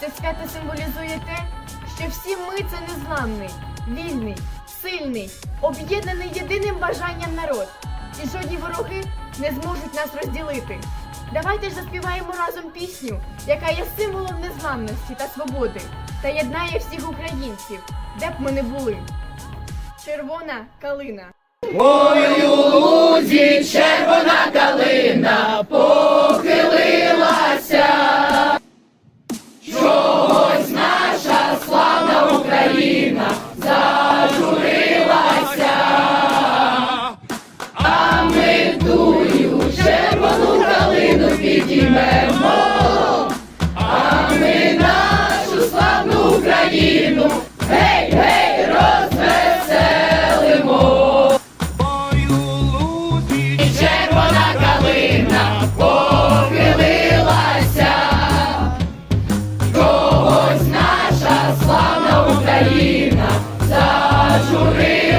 Це свято символізує те, що всі ми це незламний, вільний, сильний, об'єднаний єдиним бажанням народ. І жодні вороги не зможуть нас розділити. Давайте ж заспіваємо разом пісню, яка є символом незламності та свободи, та єднає всіх українців, де б ми не були. Червона калина. Бою Україна зажурилася,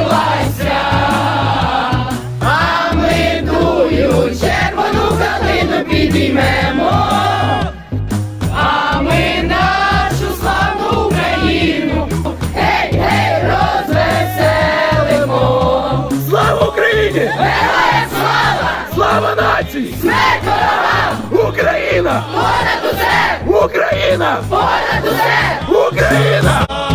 а ми тую червону калину підіймемо, а ми нашу славну Україну, гей, гей, розвеселимо. Слава Україні! Героям слава! Слава нації! Смерть ворогам! Україна! Понад усе! Україна! Понад усе! Україна!